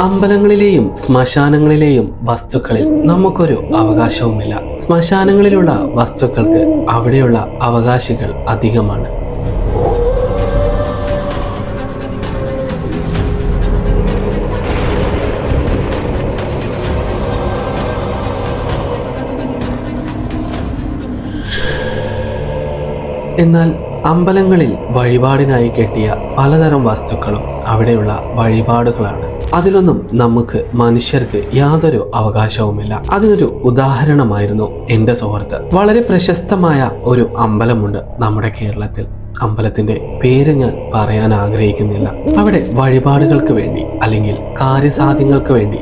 അമ്പലങ്ങളിലെയും ശ്മശാനങ്ങളിലെയും വസ്തുക്കളിൽ നമുക്കൊരു അവകാശവുമില്ല. ശ്മശാനങ്ങളിലുള്ള വസ്തുക്കൾക്ക് അവിടെയുള്ള അവകാശികൾ അധികമാണ്. എന്നാൽ അമ്പലങ്ങളിൽ വഴിപാടിനായി കെട്ടിയ പലതരം വസ്തുക്കളും അവിടെയുള്ള വഴിപാടുകളാണ്. അതിലൊന്നും നമുക്ക് മനുഷ്യർക്ക് യാതൊരു അവകാശവുമില്ല. അതിനൊരു ഉദാഹരണമായിരുന്നു എന്റെ സുഹൃത്ത്. വളരെ പ്രശസ്തമായ ഒരു അമ്പലമുണ്ട് നമ്മുടെ കേരളത്തിൽ. അമ്പലത്തിന്റെ പേര് ഞാൻ പറയാൻ ആഗ്രഹിക്കുന്നില്ല. അവിടെ വഴിപാടുകൾക്ക് വേണ്ടി അല്ലെങ്കിൽ കാര്യസാധ്യങ്ങൾക്ക് വേണ്ടി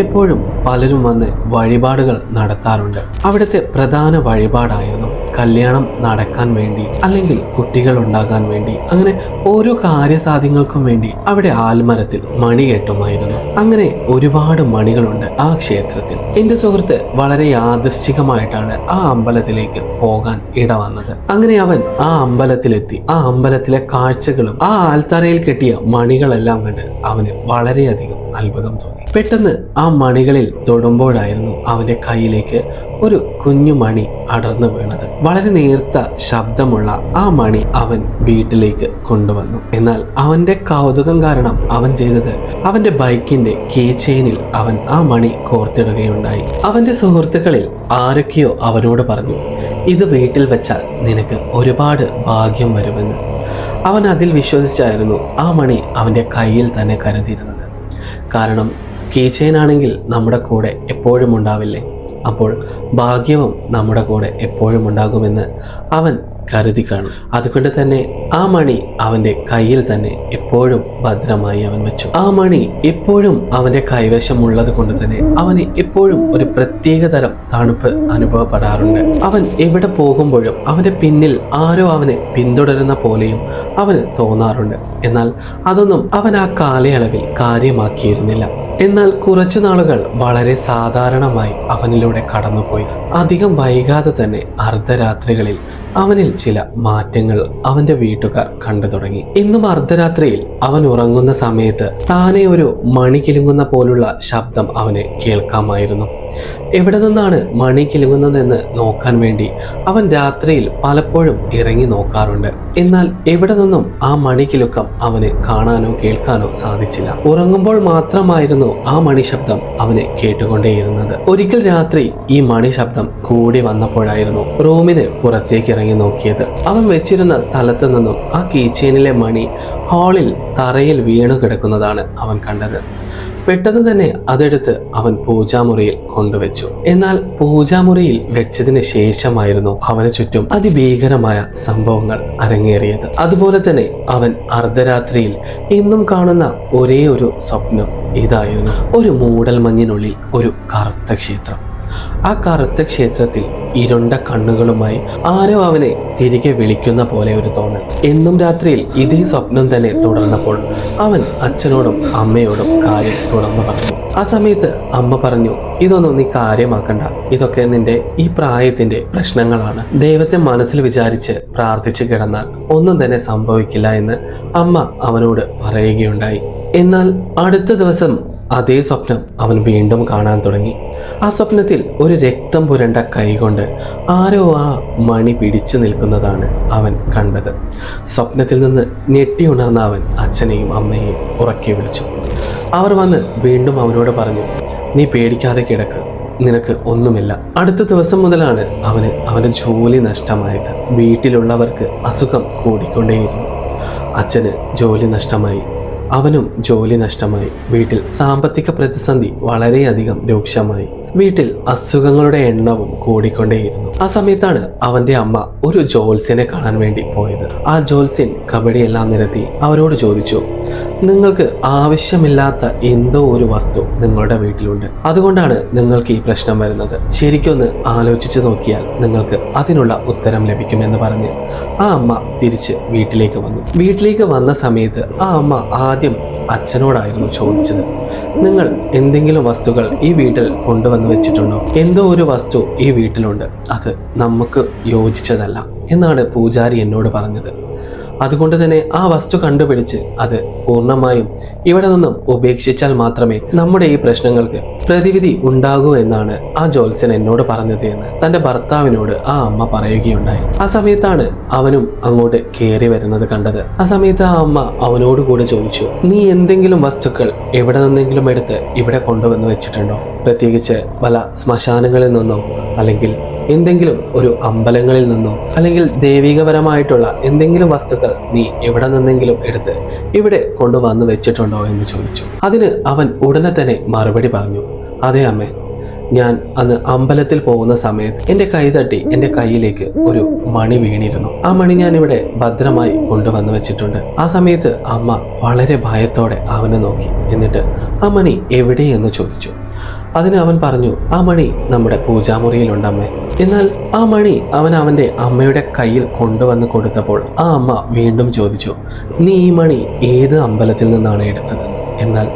എപ്പോഴും പലരും വന്ന് വഴിപാടുകൾ നടത്താറുണ്ട്. അവിടുത്തെ പ്രധാന വഴിപാടായിരുന്നു കല്യാണം നടക്കാൻ വേണ്ടി അല്ലെങ്കിൽ കുട്ടികൾ ഉണ്ടാകാൻ വേണ്ടി അങ്ങനെ ഓരോ കാര്യസാധ്യങ്ങൾക്കും വേണ്ടി അവിടെ ആൽമരത്തിൽ മണി കെട്ടുമായിരുന്നു. അങ്ങനെ ഒരുപാട് മണികളുണ്ട് ആ ക്ഷേത്രത്തിൽ. എന്റെ സുഹൃത്ത് വളരെ യാദൃശ്ചികമായിട്ടാണ് ആ അമ്പലത്തിലേക്ക് പോകാൻ ഇടവന്നത്. അങ്ങനെ അവൻ ആ അമ്പലത്തിലെത്തി. ആ അമ്പലത്തിലെ കാഴ്ചകളും ആ ആൽത്തറയിൽ കെട്ടിയ മണികളെല്ലാം കണ്ട് അവന് വളരെയധികം അത്ഭുതം തോന്നി. പെട്ടെന്ന് ആ മണികളിൽ തൊടുമ്പോഴായിരുന്നു അവന്റെ കയ്യിലേക്ക് ഒരു കുഞ്ഞു മണി അടർന്നു വീണത്. വളരെ നേർത്ത ശബ്ദമുള്ള ആ മണി അവൻ വീട്ടിലേക്ക് കൊണ്ടുവന്നു. എന്നാൽ അവന്റെ കൗതുകം കാരണം അവൻ ചെയ്തത് അവന്റെ ബൈക്കിന്റെ കീ ചെയിനിൽ അവൻ ആ മണി കോർത്തിടുകയുണ്ടായി. അവന്റെ സുഹൃത്തുക്കളിൽ ആരൊക്കെയോ അവനോട് പറഞ്ഞു ഇത് വീട്ടിൽ വെച്ചാൽ നിനക്ക് ഒരുപാട് ഭാഗ്യം വരുമെന്ന്. അവൻ അതിൽ വിശ്വസിച്ചായിരുന്നു ആ മണി അവന്റെ കയ്യിൽ തന്നെ കരുതിയിരുന്നത്. കാരണം കീ ആണെങ്കിൽ നമ്മുടെ കൂടെ എപ്പോഴും ഉണ്ടാവില്ലേ? അപ്പോൾ ഭാഗ്യവും നമ്മുടെ കൂടെ എപ്പോഴും ഉണ്ടാകുമെന്ന് അവൻ കരുതി കാണും. അതുകൊണ്ട് തന്നെ ആ മണി അവന്റെ കയ്യിൽ തന്നെ എപ്പോഴും ഭദ്രമായി അവൻ വെച്ചു. ആ മണി എപ്പോഴും അവന്റെ കൈവശം ഉള്ളത് കൊണ്ട് തന്നെ അവന് എപ്പോഴും ഒരു പ്രത്യേക തരം തണുപ്പ് അനുഭവപ്പെടാറുണ്ട്. അവൻ എവിടെ പോകുമ്പോഴും അവന്റെ പിന്നിൽ ആരോ അവനെ പിന്തുടരുന്ന പോലെയും അവന് തോന്നാറുണ്ട്. എന്നാൽ അതൊന്നും അവൻ ആ കാലയളവിൽ കാര്യമാക്കിയിരുന്നില്ല. എന്നാൽ കുറച്ചു നാളുകൾ വളരെ സാധാരണമായി അവനിലൂടെ കടന്നുപോയി. അധികം വൈകാതെ തന്നെ അർദ്ധരാത്രികളിൽ അവനിൽ ചില മാറ്റങ്ങൾ അവന്റെ വീട്ടുകാർ കണ്ടു തുടങ്ങി. ഇന്നും അർദ്ധരാത്രിയിൽ അവൻ ഉറങ്ങുന്ന സമയത്ത് താനെ ഒരു മണി കിലുങ്ങുന്ന പോലുള്ള ശബ്ദം അവന് കേൾക്കാമായിരുന്നു. എവിടെ നിന്നാണ് മണി കിലുങ്ങുന്നതെന്ന് നോക്കാൻ വേണ്ടി അവൻ രാത്രിയിൽ പലപ്പോഴും ഇറങ്ങി നോക്കാറുണ്ട്. എന്നാൽ എവിടെ നിന്നും ആ മണി കിലുക്കം അവന് കാണാനോ കേൾക്കാനോ സാധിച്ചില്ല. ഉറങ്ങുമ്പോൾ മാത്രമായിരുന്നു ആ മണി ശബ്ദം അവന് കേട്ടുകൊണ്ടേയിരുന്നത്. ഒരിക്കൽ രാത്രി ഈ മണി ശബ്ദം കൂടി വന്നപ്പോഴായിരുന്നു റൂമിന് പുറത്തേക്ക് ഇറങ്ങി നോക്കിയത്. അവൻ വെച്ചിരുന്ന സ്ഥലത്ത് നിന്നും ആ കീച്ചേനിലെ മണി ഹാളിൽ തറയിൽ വീണു കിടക്കുന്നതാണ് അവൻ കണ്ടത്. പെട്ടെന്ന് തന്നെ അതെടുത്ത് അവൻ പൂജാമുറിയിൽ കൊണ്ടുവച്ചു. എന്നാൽ പൂജാമുറിയിൽ വെച്ചതിന് ശേഷമായിരുന്നു അവന് ചുറ്റും അതിഭീകരമായ സംഭവങ്ങൾ അരങ്ങേറിയത്. അതുപോലെ തന്നെ അവൻ അർദ്ധരാത്രിയിൽ ഇന്നും കാണുന്ന ഒരേ ഒരു സ്വപ്നം ഇതായിരുന്നു. ഒരു മൂടൽ മഞ്ഞിനുള്ളിൽ ഒരു കറുത്ത ക്ഷേത്രം. ആ കറുത്ത ക്ഷേത്രത്തിൽ ഇരുണ്ട കണ്ണുകളുമായി ആരോ അവനെ തിരികെ വിളിക്കുന്ന പോലെ ഒരു തോന്നൽ. എന്നും രാത്രിയിൽ ഇതേ സ്വപ്നം തന്നെ തുടർന്നപ്പോൾ അവൻ അച്ഛനോടും അമ്മയോടും കാര്യം തുടർന്ന് പറഞ്ഞു. ആ സമയത്ത് അമ്മ പറഞ്ഞു ഇതൊന്നും നീ കാര്യമാക്കണ്ട. ഇതൊക്കെ നിന്റെ ഈ പ്രായത്തിന്റെ പ്രശ്നങ്ങളാണ്. ദൈവത്തെ മനസ്സിൽ വിചാരിച്ച് പ്രാർത്ഥിച്ചു കിടന്നാൽ ഒന്നും തന്നെ സംഭവിക്കില്ല എന്ന് അമ്മ അവനോട് പറയുകയുണ്ടായി. എന്നാൽ അടുത്ത ദിവസം അതേ സ്വപ്നം അവൻ വീണ്ടും കാണാൻ തുടങ്ങി. ആ സ്വപ്നത്തിൽ ഒരു രക്തം പുരണ്ട കൈകൊണ്ട് ആരോ ആ മണി പിടിച്ചു നിൽക്കുന്നതാണ് അവൻ കണ്ടത്. സ്വപ്നത്തിൽ നിന്ന് ഞെട്ടി ഉണർന്ന അവൻ അച്ഛനെയും അമ്മയെയും ഉറക്കി വിളിച്ചു. അവർ വന്ന് വീണ്ടും അവനോട് പറഞ്ഞു നീ പേടിക്കാതെ കിടക്ക്. നിനക്ക് ഒന്നുമില്ല. അടുത്ത ദിവസം മുതലാണ് അവന് അവന്റെ ജോലി നഷ്ടമായത്. വീട്ടിലുള്ളവർക്ക് അസുഖം കൂടിക്കൊണ്ടേയിരുന്നു. അച്ഛന് ജോലി നഷ്ടമായി. അവനും ജോലി നഷ്ടമായി. വീട്ടിൽ സാമ്പത്തിക പ്രതിസന്ധി വളരെയധികം രൂക്ഷമായി. വീട്ടിൽ അസുഖങ്ങളുടെ എണ്ണവും കൂടിക്കൊണ്ടേയിരുന്നു. ആ സമയത്താണ് അവന്റെ അമ്മ ഒരു ജോത്സ്യനെ കാണാൻ വേണ്ടി പോയത്. ആ ജോത്സ്യൻ കബഡിയെല്ലാം നിരത്തി അവരോട് ചോദിച്ചു നിങ്ങൾക്ക് ആവശ്യമില്ലാത്ത എന്തോ ഒരു വസ്തു നിങ്ങളുടെ വീട്ടിലുണ്ട്. അതുകൊണ്ടാണ് നിങ്ങൾക്ക് ഈ പ്രശ്നം വരുന്നത്. ശരിക്കൊന്ന് ആലോചിച്ചു നോക്കിയാൽ നിങ്ങൾക്ക് അതിനുള്ള ഉത്തരം ലഭിക്കുമെന്ന് പറഞ്ഞ് ആ അമ്മ തിരിച്ച് വീട്ടിലേക്ക് വന്നു. വീട്ടിലേക്ക് വന്ന സമയത്ത് ആ അമ്മ ആദ്യം അച്ഛനോടായിരുന്നു ചോദിച്ചത് നിങ്ങൾ എന്തെങ്കിലും വസ്തുക്കൾ ഈ വീട്ടിൽ കൊണ്ടുവന്ന് വെച്ചിട്ടുണ്ടോ? എന്തോ ഒരു വസ്തു ഈ വീട്ടിലുണ്ട്. അത് നമുക്ക് യോജിച്ചതല്ല എന്നാണ് പൂജാരി എന്നോട് പറഞ്ഞത്. അതുകൊണ്ട് തന്നെ ആ വസ്തു കണ്ടുപിടിച്ച് അത് പൂർണമായും ഇവിടെ നിന്നും ഉപേക്ഷിച്ചാൽ മാത്രമേ നമ്മുടെ ഈ പ്രശ്നങ്ങൾക്ക് പ്രതിവിധി ഉണ്ടാകൂ എന്നാണ് ആ ജോത്സ്യൻ എന്നോട് പറഞ്ഞത് എന്ന് തന്റെ ഭർത്താവിനോട് ആ അമ്മ പറയുകയുണ്ടായി. ആ സമയത്താണ് അവനും അങ്ങോട്ട് കയറി വരുന്നത് കണ്ടത്. ആ സമയത്ത് ആ അമ്മ അവനോട് കൂടെ ചോദിച്ചു നീ എന്തെങ്കിലും വസ്തുക്കൾ എവിടെ നിന്നെങ്കിലും എടുത്ത് ഇവിടെ കൊണ്ടുവന്ന് വെച്ചിട്ടുണ്ടോ? പ്രത്യേകിച്ച് പല ശ്മശാനങ്ങളിൽ നിന്നോ അല്ലെങ്കിൽ എന്തെങ്കിലും ഒരു അമ്പലങ്ങളിൽ നിന്നോ അല്ലെങ്കിൽ ദൈവികപരമായിട്ടുള്ള എന്തെങ്കിലും വസ്തുക്കൾ നീ എവിടെ നിന്നെങ്കിലും എടുത്ത് ഇവിടെ കൊണ്ടുവന്ന് വെച്ചിട്ടുണ്ടോ എന്ന് ചോദിച്ചു. അതിന് അവൻ ഉടനെ തന്നെ മറുപടി പറഞ്ഞു അതെ അമ്മേ ഞാൻ അന്ന് അമ്പലത്തിൽ പോകുന്ന സമയത്ത് എന്റെ കൈ തട്ടി എന്റെ കയ്യിലേക്ക് ഒരു മണി വീണിരുന്നു. ആ മണി ഞാൻ ഇവിടെ ഭദ്രമായി കൊണ്ടുവന്നു വെച്ചിട്ടുണ്ട്. ആ സമയത്ത് അമ്മ വളരെ ഭയത്തോടെ അവനെ നോക്കി. എന്നിട്ട് ആ മണി എവിടെയെന്ന് ചോദിച്ചു. അതിന് അവൻ പറഞ്ഞു ആ മണി നമ്മുടെ പൂജാമുറിയിലുണ്ടമ്മേ. എന്നാൽ ആ മണി അവൻ അവന്റെ അമ്മയുടെ കയ്യിൽ കൊണ്ടുവന്ന് കൊടുത്തപ്പോൾ ആ അമ്മ വീണ്ടും ചോദിച്ചു നീ ഈ മണി ഏത് അമ്പലത്തിൽ നിന്നാണ് എടുത്തതെന്ന്? എന്നാൽ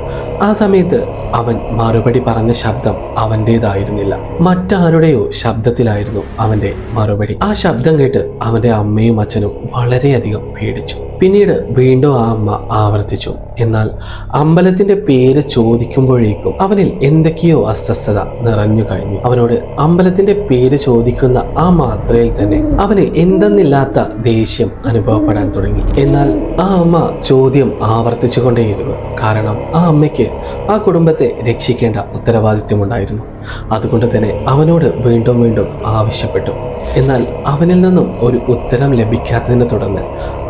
ആ സമയത്ത് അവൻ മറുപടി പറഞ്ഞ ശബ്ദം അവന്റേതായിരുന്നില്ല മറ്റാരുടെയോ ശബ്ദത്തിലായിരുന്നു അവന്റെ മറുപടി. ആ ശബ്ദം കേട്ട് അവന്റെ അമ്മയും അച്ഛനും വളരെയധികം പേടിച്ചു. പിന്നീട് വീണ്ടും ആ അമ്മ ആവർത്തിച്ചു. എന്നാൽ അമ്പലത്തിന്റെ പേര് ചോദിക്കുമ്പോഴേക്കും അവനിൽ എന്തൊക്കെയോ അസ്വസ്ഥത നിറഞ്ഞു കഴിഞ്ഞു. അവനോട് അമ്പലത്തിന്റെ പേര് ചോദിക്കുന്ന ആ മാത്രയിൽ തന്നെ അവന് എന്തെന്നില്ലാത്ത ദേഷ്യം അനുഭവപ്പെടാൻ തുടങ്ങി. എന്നാൽ ആ അമ്മ ചോദ്യം ആവർത്തിച്ചുകൊണ്ടേയിരുന്നു കാരണം ആ അമ്മയ്ക്ക് ആ കുടുംബത്തെ രക്ഷിക്കേണ്ട ഉത്തരവാദിത്വമുണ്ടായിരുന്നു. അതുകൊണ്ട് തന്നെ അവനോട് വീണ്ടും വീണ്ടും ആവശ്യപ്പെട്ടു. എന്നാൽ അവനിൽ നിന്നും ഒരു ഉത്തരം ലഭിക്കാത്തതിനെ തുടർന്ന്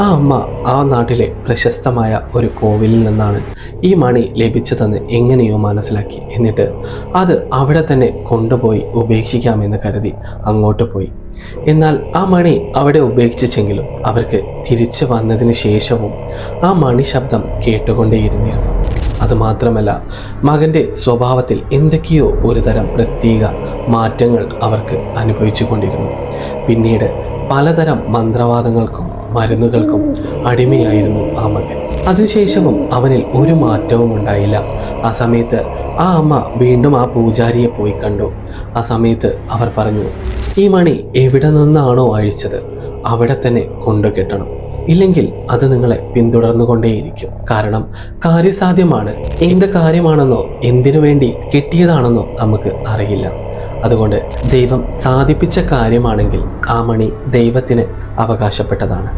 ആ അമ്മ ആ നാട്ടിലെ പ്രശസ്തമായ ഒരു കോവിലിൽ നിന്നാണ് ഈ മണി ലഭിച്ചതെന്ന് എങ്ങനെയോ മനസ്സിലാക്കി. എന്നിട്ട് അത് അവിടെ തന്നെ കൊണ്ടുപോയി ഉപേക്ഷിക്കാമെന്ന് കരുതി അങ്ങോട്ട് പോയി. എന്നാൽ ആ മണി അവിടെ ഉപേക്ഷിച്ചെങ്കിലും അവർക്ക് തിരിച്ചു വന്നതിന് ശേഷവും ആ മണി ശബ്ദം കേട്ടുകൊണ്ടേയിരുന്നിരുന്നു. അതുമാത്രമല്ല മകന്റെ സ്വഭാവത്തിൽ എന്തൊക്കെയോ ഒരു തരം പ്രത്യേക മാറ്റങ്ങൾ അവർക്ക് അനുഭവിച്ചു കൊണ്ടിരുന്നു പിന്നീട് പലതരം മന്ത്രവാദങ്ങൾക്കും മരുന്നുകൾക്കും അടിമയായിരുന്നു ആ മകൻ. അതിനുശേഷവും അവനിൽ ഒരു മാറ്റവും ഉണ്ടായില്ല. ആ സമയത്ത് ആ അമ്മ വീണ്ടും ആ പൂജാരിയെ പോയി കണ്ടു. ആ സമയത്ത് അവർ പറഞ്ഞു ഈ മണി എവിടെ നിന്നാണോ അഴിച്ചത്? അവിടെ തന്നെ കൊണ്ടുകെട്ടണം ഇല്ലെങ്കിൽ അത് നിങ്ങളെ പിന്തുടർന്നുകൊണ്ടേയിരിക്കും. കാരണം കാര്യസാധ്യമാണ് എന്ത് കാര്യമാണെന്നോ എന്തിനു വേണ്ടി കിട്ടിയതാണെന്നോ നമുക്ക് അറിയില്ല. അതുകൊണ്ട് ദൈവം സാധിപ്പിച്ച കാര്യമാണെങ്കിൽ ആ മണി ദൈവത്തിന് അവകാശപ്പെട്ടതാണ്.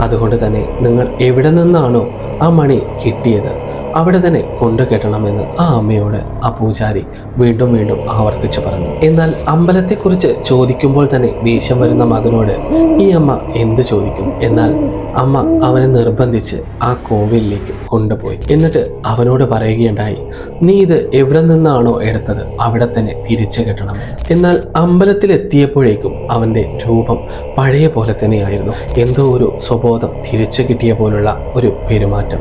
അതുകൊണ്ട് തന്നെ നിങ്ങൾ എവിടെ നിന്നാണോ ആ മണി കിട്ടിയത് അവിടെ തന്നെ കൊണ്ടുകെട്ടണമെന്ന് ആ അമ്മയോട് ആ പൂജാരി വീണ്ടും വീണ്ടും ആവർത്തിച്ചു പറഞ്ഞു. എന്നാൽ അമ്പലത്തെക്കുറിച്ച് ചോദിക്കുമ്പോൾ തന്നെ ദേഷ്യം വരുന്ന മകനോട് ഈ അമ്മ എന്ത് ചോദിക്കും? എന്നാൽ അമ്മ അവനെ നിർബന്ധിച്ച് ആ കോവിലിലേക്ക് കൊണ്ടുപോയി. എന്നിട്ട് അവനോട് പറയുകയുണ്ടായി നീ ഇത് എവിടെ നിന്നാണോ എടുത്തത്? അവിടെ തന്നെ തിരിച്ചു കിട്ടണം. എന്നാൽ അമ്പലത്തിലെത്തിയപ്പോഴേക്കും അവന്റെ രൂപം പഴയ പോലെ തന്നെയായിരുന്നു. എന്തോ ഒരു സ്വബോധം തിരിച്ചു കിട്ടിയ പോലുള്ള ഒരു പെരുമാറ്റം.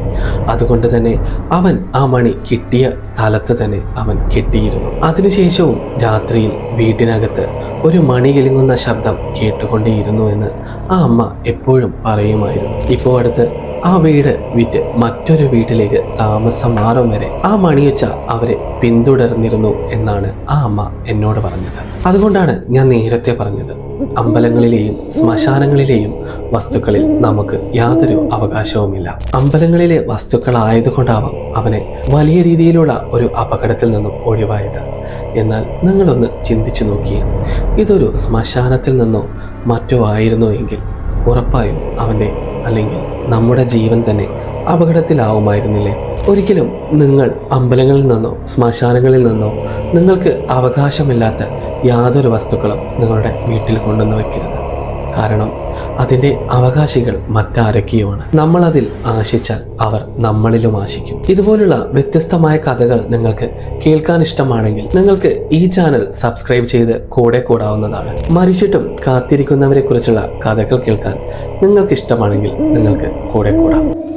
അതുകൊണ്ട് തന്നെ അവൻ ആ മണി കിട്ടിയ സ്ഥലത്ത് തന്നെ അവൻ കെട്ടിയിരുന്നു. അതിനുശേഷവും രാത്രിയിൽ വീട്ടിനകത്ത് ഒരു മണി കിലുങ്ങുന്ന ശബ്ദം കേട്ടുകൊണ്ടേയിരുന്നു എന്ന് ആ അമ്മ എപ്പോഴും പറയുമായിരുന്നു. ഇപ്പോൾ അടുത്ത് ആ വീട് വിറ്റ് മറ്റൊരു വീട്ടിലേക്ക് താമസം മാറും വരെ ആ മണിയൊച്ച അവരെ പിന്തുടർന്നിരുന്നു എന്നാണ് ആ അമ്മ എന്നോട് പറഞ്ഞത്. അതുകൊണ്ടാണ് ഞാൻ നേരത്തെ പറഞ്ഞത്. അമ്പലങ്ങളിലെയും ശ്മശാനങ്ങളിലെയും വസ്തുക്കളിൽ നമുക്ക് യാതൊരു അവകാശവുമില്ല. അമ്പലങ്ങളിലെ വസ്തുക്കളായതുകൊണ്ടാവാം അവനെ വലിയ രീതിയിലുള്ള ഒരു അപകടത്തിൽ നിന്നും ഒഴിവായത്. എന്നാൽ നിങ്ങളൊന്ന് ചിന്തിച്ചു നോക്കിയേ. ഇതൊരു ശ്മശാനത്തിൽ നിന്നോ മറ്റോ ആയിരുന്നു എങ്കിൽ ഉറപ്പായും അവന്റെ അല്ലെങ്കിൽ നമ്മുടെ ജീവൻ തന്നെ അപകടത്തിലാവുമായിരുന്നില്ലേ? ഒരിക്കലും നിങ്ങൾ അമ്പലങ്ങളിൽ നിന്നോ ശ്മശാനങ്ങളിൽ നിന്നോ നിങ്ങൾക്ക് അവകാശമില്ലാത്ത യാതൊരു വസ്തുക്കളും നിങ്ങളുടെ വീട്ടിൽ കൊണ്ടുവന്ന് വെക്കരുത്. കാരണം അതിന്റെ അവകാശികൾ മറ്റാരൊക്കെയുമാണ്. നമ്മൾ അതിൽ ആശിച്ചാൽ അവർ നമ്മളിലും ആശിക്കും. ഇതുപോലുള്ള വ്യത്യസ്തമായ കഥകൾ നിങ്ങൾക്ക് കേൾക്കാൻ ഇഷ്ടമാണെങ്കിൽ നിങ്ങൾക്ക് ഈ ചാനൽ സബ്സ്ക്രൈബ് ചെയ്ത് കൂടെ കൂടാവുന്നതാണ്. മരിച്ചിട്ടും കാത്തിരിക്കുന്നവരെ കുറിച്ചുള്ള കഥകൾ കേൾക്കാൻ നിങ്ങൾക്ക് ഇഷ്ടമാണെങ്കിൽ നിങ്ങൾക്ക് കൂടെ കൂടാം.